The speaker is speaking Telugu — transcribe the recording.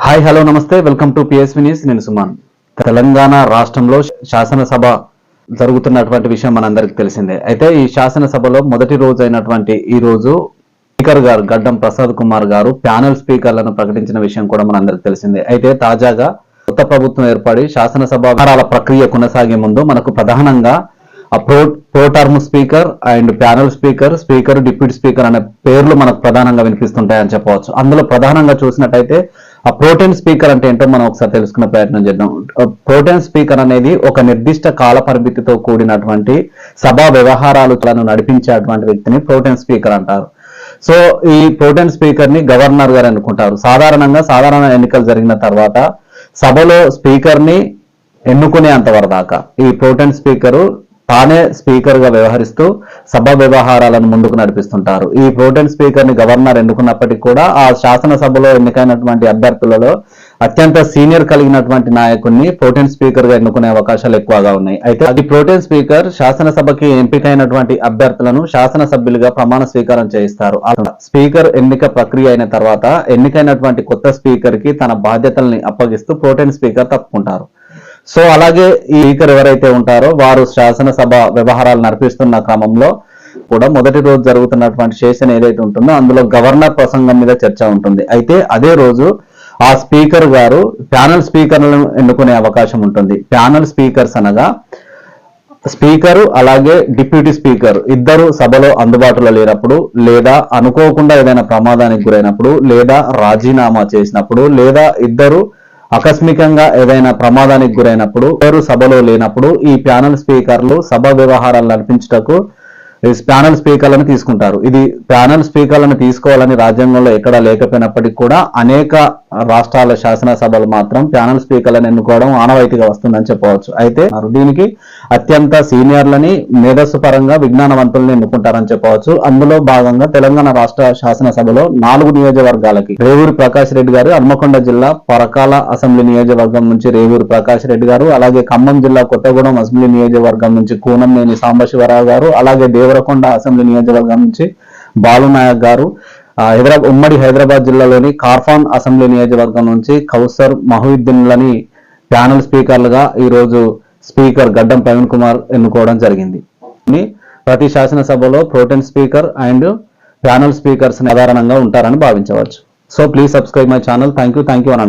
Hi hello namaste. Welcome to PSV news నేను సుమాన్. తెలంగాణ రాష్ట్రంలో శాసనసభ జరుగుతున్నటువంటి విషయం మనందరికి తెలిసిందే. అయితే ఈ శాసనసభలో మొదటి రోజు అయినటువంటి ఈ రోజు స్పీకర్ గారు గడ్డం ప్రసాద్ కుమార్ గారు ప్యానెల్ స్పీకర్లను ప్రకటించిన విషయం కూడా మనందరికి తెలిసిందే. అయితే తాజాగా కొత్త ప్రభుత్వం ఏర్పడి శాసనసభ వ్యవహారాల ప్రక్రియ కొనసాగే ముందు మనకు ప్రధానంగా pro pro term speaker and panel speaker speaker deputy speaker అనే పేర్లు మనకు ప్రధానంగా వినిపిస్తుంటాయని చెప్పవచ్చు. అందులో ప్రధానంగా చూసినట్టయితే ఆ ప్రోటెన్ స్పీకర్ అంటే ఏంటో మనం ఒకసారి తెలుసుకునే ప్రయత్నం చేద్దాం. ప్రోటెన్ స్పీకర్ అనేది ఒక నిర్దిష్ట కాల పరిమితితో కూడినటువంటి సభా వ్యవహారాలను నడిపించేటువంటి వ్యక్తిని ప్రోటెన్ స్పీకర్ అంటారు. సో ఈ ప్రోటెన్ స్పీకర్ని గవర్నర్ గారు అనుకుంటారు సాధారణంగా సాధారణ ఎన్నికలు జరిగిన తర్వాత సభలో స్పీకర్ని ఎన్నుకునేంత వరదాకా ఈ ప్రోటెన్ స్పీకరు తానే స్పీకర్గా వ్యవహరిస్తూ సభ వ్యవహారాలను ముందుకు నడిపిస్తుంటారు. ఈ ప్రోటెన్ స్పీకర్ని గవర్నర్ ఎన్నుకున్నప్పటికీ కూడా ఆ శాసనసభలో ఎన్నికైనటువంటి అభ్యర్థులలో అత్యంత సీనియర్ కలిగినటువంటి నాయకుడిని ప్రోటెన్ స్పీకర్గా ఎన్నుకునే అవకాశాలు ఎక్కువగా ఉన్నాయి. అయితే అది ప్రోటెన్ స్పీకర్ శాసనసభకి ఎంపికైనటువంటి అభ్యర్థులను శాసనసభ్యులుగా ప్రమాణ స్వీకారం చేయిస్తారు. స్పీకర్ ఎన్నిక ప్రక్రియ అయిన తర్వాత ఎన్నికైనటువంటి కొత్త స్పీకర్కి తన బాధ్యతల్ని అప్పగిస్తూ ప్రోటెన్ స్పీకర్ తప్పుకుంటారు. సో అలాగే ఈ స్పీకర్ ఎవరైతే ఉంటారో వారు శాసనసభ వ్యవహారాలు నడిపిస్తున్న క్రమంలో కూడా మొదటి రోజు జరుగుతున్నటువంటి సెషన్ ఏదైతే ఉంటుందో అందులో గవర్నర్ ప్రసంగం మీద చర్చ ఉంటుంది. అయితే అదే రోజు ఆ స్పీకర్ గారు ప్యానల్ స్పీకర్లను ఎన్నుకునే అవకాశం ఉంటుంది. ప్యానల్ స్పీకర్స్ అనగా స్పీకరు అలాగే డిప్యూటీ స్పీకర్ ఇద్దరు సభలో అందుబాటులో లేనప్పుడు లేదా అనుకోకుండా ఏదైనా ప్రమాదానికి గురైనప్పుడు లేదా రాజీనామా చేసినప్పుడు లేదా ఇద్దరు ఆకస్మికంగా ఏదైనా ప్రమాదానికి గురైనప్పుడు ఎవరు సభలో లేనప్పుడు ఈ ప్యానల్ స్పీకర్లు సభ వ్యవహారాలు నడిపించుటకు ప్యానల్ స్పీకర్లను తీసుకుంటారు. ఇది ప్యానల్ స్పీకర్లను తీసుకోవాలని రాజ్యాంగంలో ఎక్కడా లేకపోయినప్పటికీ కూడా అనేక రాష్ట్రాల శాసనసభలు మాత్రం ప్యానల్ స్పీకర్లను ఎన్నుకోవడం ఆనవాయితీగా వస్తుందని చెప్పవచ్చు. అయితే దీనికి అత్యంత సీనియర్లని మేధస్సు పరంగా విజ్ఞానవంతులను ఎన్నుకుంటారని చెప్పవచ్చు. అందులో భాగంగా తెలంగాణ రాష్ట్ర శాసనసభలో నాలుగు నియోజకవర్గాలకి రేవూరి ప్రకాష్ రెడ్డి గారు హన్మకొండ జిల్లా పరకాల అసెంబ్లీ నియోజకవర్గం నుంచి రేవూరి ప్రకాష్ రెడ్డి గారు అలాగే ఖమ్మం జిల్లా కొత్తగూడెం అసెంబ్లీ నియోజకవర్గం నుంచి కూనంనేని సాంబశివరావు గారు అలాగే దేవరకొండ అసెంబ్లీ నియోజకవర్గం నుంచి బాలునాయక్ గారు హైదరాబాద్ ఉమ్మడి హైదరాబాద్ జిల్లాలోని కార్ఫాన్ అసెంబ్లీ నియోజకవర్గం నుంచి కౌసర్ మహుద్దీన్లని ప్యానల్ స్పీకర్లుగా ఈ రోజు స్పీకర్ గడ్డం ప్రవీణ్ కుమార్ ఎన్నుకోవడం జరిగింది. ప్రతి శాసనసభలో protem speaker and panel speakers సాధారణంగా ఉంటారని భావించవచ్చు. So please subscribe my channel thank you thank you అని